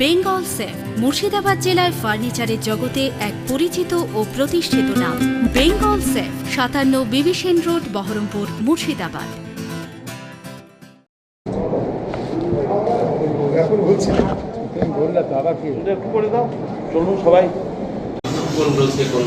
Bengal safe Murshidabad জেলায় ফার্নিচারের জগতে এক পরিচিত ও প্রতিষ্ঠিত নাম বেঙ্গল সেফ সাতান্ন বিবিসেন রোড বহরমপুর মুর্শিদাবাদ এখন বলছি বললে তো আবার কি একটু করে দাও চলুন সবাই কোন কোন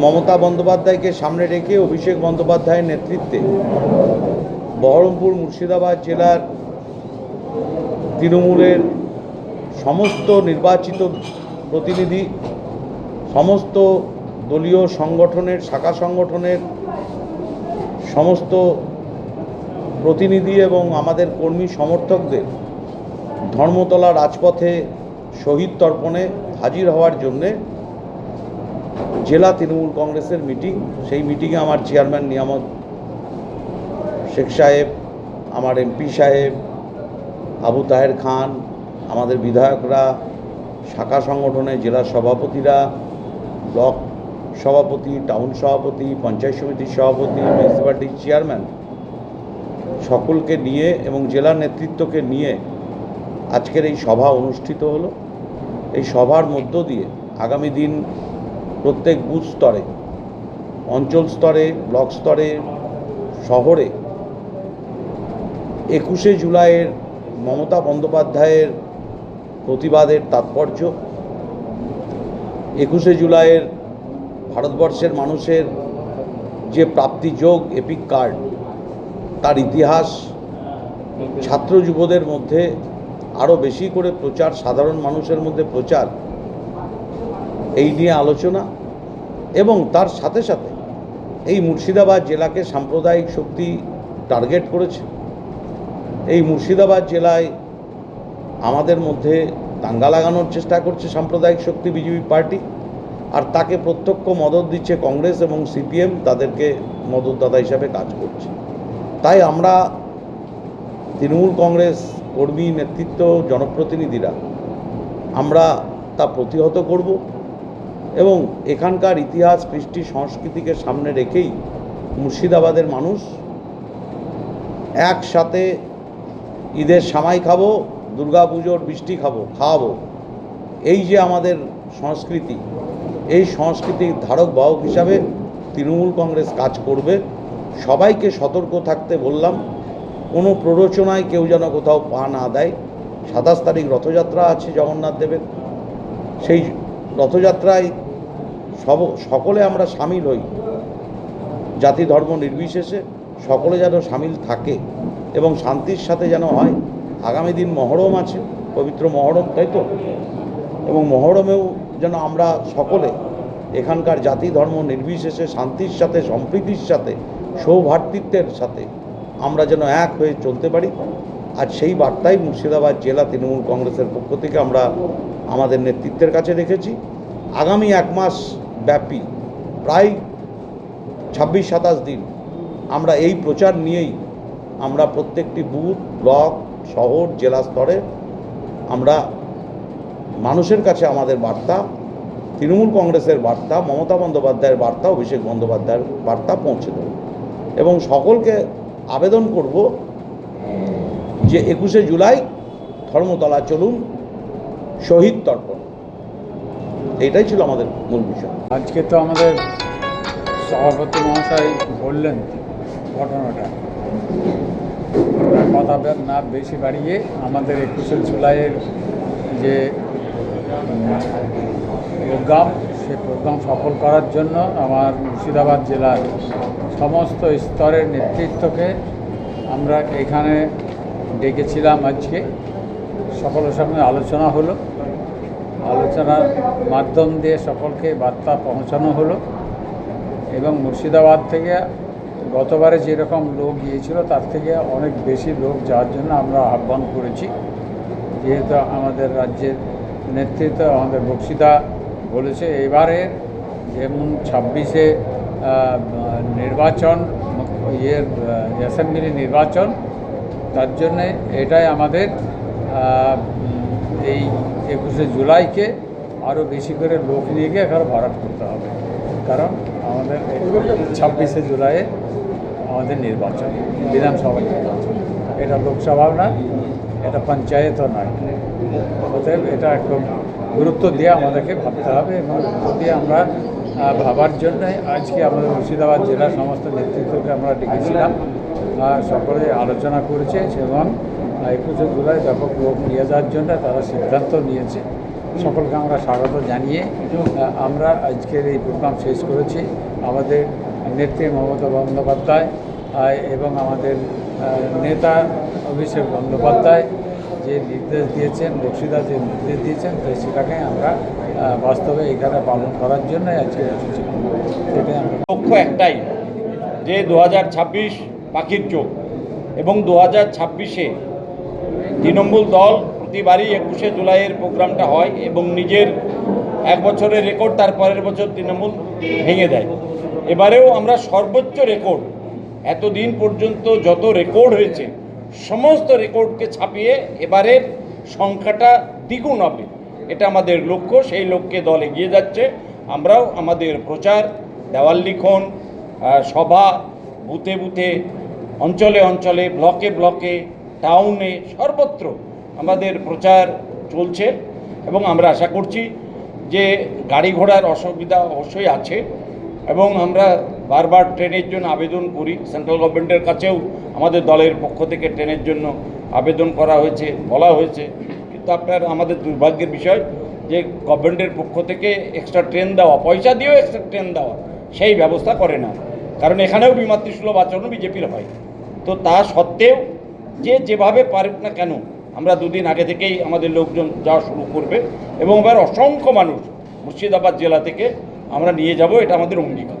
মমতা বন্দ্যোপাধ্যায়কে সামনে রেখে অভিষেক বন্দ্যোপাধ্যায়ের নেতৃত্বে বহরমপুর মুর্শিদাবাদ জেলার তৃণমূলের সমস্ত নির্বাচিত প্রতিনিধি, সমস্ত দলীয় সংগঠনের, শাখা সংগঠনের সমস্ত প্রতিনিধি এবং আমাদের কর্মী সমর্থকদের ধর্মতলা রাজপথে শহীদ তর্পণে হাজির হওয়ার জন্যে জেলা তৃণমূল কংগ্রেসের মিটিং, সেই মিটিংয়ে আমার চেয়ারম্যান নিয়ামত শেখ সাহেব, আমার এমপি সাহেব, আবু তাহের খান, আমাদের বিধায়করা, শাখা সংগঠনের জেলা সভাপতিরা, ব্লক সভাপতি, টাউন সভাপতি, পঞ্চায়েত সমিতির সভাপতি মিউনিসিপ্যালিটির চেয়ারম্যান, সকলকে নিয়ে এবং জেলা নেতৃত্বকে নিয়ে আজকের এই সভা অনুষ্ঠিত হলো। এই সভার মধ্য দিয়ে আগামী দিন প্রত্যেক বুথ স্তরে, অঞ্চল স্তরে, ব্লক স্তরে, শহরে একুশে জুলাইয়ের মমতা বন্দ্যোপাধ্যায়ের প্রতিবাদের তাৎপর্য, একুশে জুলাইয়ের ভারতবর্ষের মানুষের যে প্রাপ্তিযোগ এপিক কার্ড, তার ইতিহাস, ছাত্র যুবদের মধ্যে আরও বেশি করে প্রচার, সাধারণ মানুষের মধ্যে প্রচার এই নিয়ে আলোচনা এবং তার সাথে সাথে এই মুর্শিদাবাদ জেলাকে সাম্প্রদায়িক শক্তি টার্গেট করেছে। এই মুর্শিদাবাদ জেলায় আমাদের মধ্যে দাঙ্গা লাগানোর চেষ্টা করছে সাম্প্রদায়িক শক্তি বিজেপি পার্টি আর তাকে প্রত্যক্ষ মদত দিচ্ছে কংগ্রেস এবং সিপিএম তাদেরকে মদতদাতা হিসাবে কাজ করছে। তাই আমরা তৃণমূল কংগ্রেস কর্মী নেতৃত্ব জনপ্রতিনিধিরা আমরা তা প্রতিহত করব। এবং এখানকার ইতিহাস, কৃষ্টি, সংস্কৃতিকে সামনে রেখেই মুর্শিদাবাদের মানুষ একসাথে ঈদের সামাই খাব দুর্গা পুজোর বৃষ্টি খাব, খাওয়াবো। এই যে আমাদের সংস্কৃতি, এই সংস্কৃতির ধারক বাহক হিসাবে তৃণমূল কংগ্রেস কাজ করবে। সবাইকে সতর্ক থাকতে বললাম, কোনো প্ররোচনায় কেউ যেন কোথাও পা না দেয়। সাতাশ তারিখ রথযাত্রা আছে জগন্নাথ দেবের, সেই রথযাত্রায় সব সকলে আমরা সামিল হই। জাতি ধর্ম নির্বিশেষে সকলে যেন সামিল থাকে এবং শান্তির সাথে যেন হয়। আগামী দিন মহরম আছে, পবিত্র মহরম, তাই তো? এবং মহরমেও যেন আমরা সকলে এখানকার জাতি ধর্ম নির্বিশেষে শান্তির সাথে, সম্প্রীতির সাথে সৌভ্রাতৃত্বের সাথে আমরা যেন এক হয়ে চলতে পারি। আর সেই বার্তাই মুর্শিদাবাদ জেলা তৃণমূল কংগ্রেসের পক্ষ থেকে আমরা আমাদের নেতৃত্বের কাছে রেখেছি। আগামী এক মাস ব্যাপী, প্রায় ছাব্বিশ সাতাশ দিন আমরা এই প্রচার নিয়েই আমরা প্রত্যেকটি বুথ, ব্লক, শহর, জেলা স্তরে আমরা মানুষের কাছে আমাদের বার্তা, তৃণমূল কংগ্রেসের বার্তা, মমতা বন্দ্যোপাধ্যায়ের বার্তা, অভিষেক বন্দ্যোপাধ্যায়ের বার্তা পৌঁছে দেব। এবং সকলকে আবেদন করব যে একুশে জুলাই ধর্মতলা চলুন, শহীদ তর্পণ। এটাই ছিল আমাদের মূল বিষয়। আজকে তো আমাদের সভাপতি মহাশয় বললেন ঘটনাটা। কথা না বেশি বাড়িয়ে আমাদের একুশে জুলাইয়ের যে প্রোগ্রাম সেই প্রোগ্রাম সফল করার জন্য আমার মুর্শিদাবাদ জেলার সমস্ত স্তরের নেতৃত্বকে আমরা এখানে ডেকেছিলাম আজকে। সকলের সঙ্গে আলোচনা হলো। আলোচনার মাধ্যম দিয়ে সকলকে বার্তা পৌঁছানো হলো। এবং মুর্শিদাবাদ থেকে গতবারে যেরকম লোক গিয়েছিল, তার থেকে অনেক বেশি লোক যাওয়ার জন্য আমরা আহ্বান করেছি। যেহেতু আমাদের রাজ্যের নেতৃত্ব আমাদের বক্সিদা বলেছে, এবারে যেমন ছাব্বিশে নির্বাচন, ইয়ের অ্যাসেম্বলি নির্বাচন তার জন্যে এটাই আমাদের এই একুশে জুলাইকে আরও বেশি করে লোক নিয়ে গিয়ে এখানে ভরাট করতে হবে। কারণ আমাদের ছাব্বিশে জুলাইয়ে আমাদের নির্বাচন, বিধানসভা নির্বাচন। এটা লোকসভাও না, এটা পঞ্চায়েতও নয়। অতএব এটা একদম গুরুত্ব দিয়ে আমাদেরকে ভাবতে হবে এবং গুরুত্ব দিয়ে আমরা ভাবার জন্য আজকে আমাদের মুর্শিদাবাদ জেলার সমস্ত নেতৃত্বকে আমরা ডেকেছিলাম। সকলে আলোচনা করেছে এবং একুশে জুলাই ব্যাপক লোক নিয়ে যাওয়ার জন্য তারা সিদ্ধান্ত নিয়েছে। সকলকে আমরা স্বাগত জানিয়ে আমরা আজকের এই প্রোগ্রাম শেষ করেছি। আমাদের নেত্রী মমতা বন্দ্যোপাধ্যায় এবং আমাদের নেতা অভিষেক বন্দ্যোপাধ্যায় যে নির্দেশ দিয়েছেন বক্সিদা যে নির্দেশ দিয়েছেন, তো সেটাকে আমরা বাস্তবে এখানে পালন করার জন্য আজকে এসেছিলাম সেটাই লক্ষ্য একটাই, যে দু পাখির চোখ এবং দু হাজার ছাব্বিশে তৃণমূল দল প্রতিবারই একুশে জুলাইয়ের প্রোগ্রামটা হয় এবং নিজের এক বছরের রেকর্ড, তার পরের বছর তৃণমূল ভেঙে দেয়। এবারেও আমরা সর্বোচ্চ রেকর্ড, এতদিন পর্যন্ত যত রেকর্ড হয়েছে, সমস্ত রেকর্ডকে ছাপিয়ে এবারের সংখ্যাটা দ্বিগুণ হবে। এটা আমাদের লক্ষ্য, সেই লক্ষ্যে দল এগিয়ে যাচ্ছে। আমরাও আমাদের প্রচার, দেওয়াল লিখন সভা, বুথে বুথে, অঞ্চলে অঞ্চলে, ব্লকে ব্লকে, টাউনে সর্বত্র আমাদের প্রচার চলছে। এবং আমরা আশা করছি যে গাড়ি ঘোড়ার অসুবিধা অবশ্যই আছে। এবং আমরা বারবার ট্রেনের জন্য আবেদন করি। সেন্ট্রাল গভর্নমেন্টের কাছেও আমাদের দলের পক্ষ থেকে ট্রেনের জন্য আবেদন করা হয়েছে, বলা হয়েছে। আপনার আমাদের দুর্ভাগ্যের বিষয় যে গভর্নমেন্টের পক্ষ থেকে এক্সট্রা ট্রেন দেওয়া, পয়সা দিয়েও এক্সট্রা ট্রেন দেওয়া, সেই ব্যবস্থা করে না। কারণ এখানেও বিমাতৃসুলভ আচরণ বিজেপির হয়। তো তা সত্ত্বেও যে যেভাবে পারুক না কেন, আমরা দুদিন আগে থেকেই আমাদের লোকজন যাওয়া শুরু করবে এবং এবার অসংখ্য মানুষ মুর্শিদাবাদ জেলা থেকে আমরা নিয়ে যাব, এটা আমাদের অঙ্গীকার।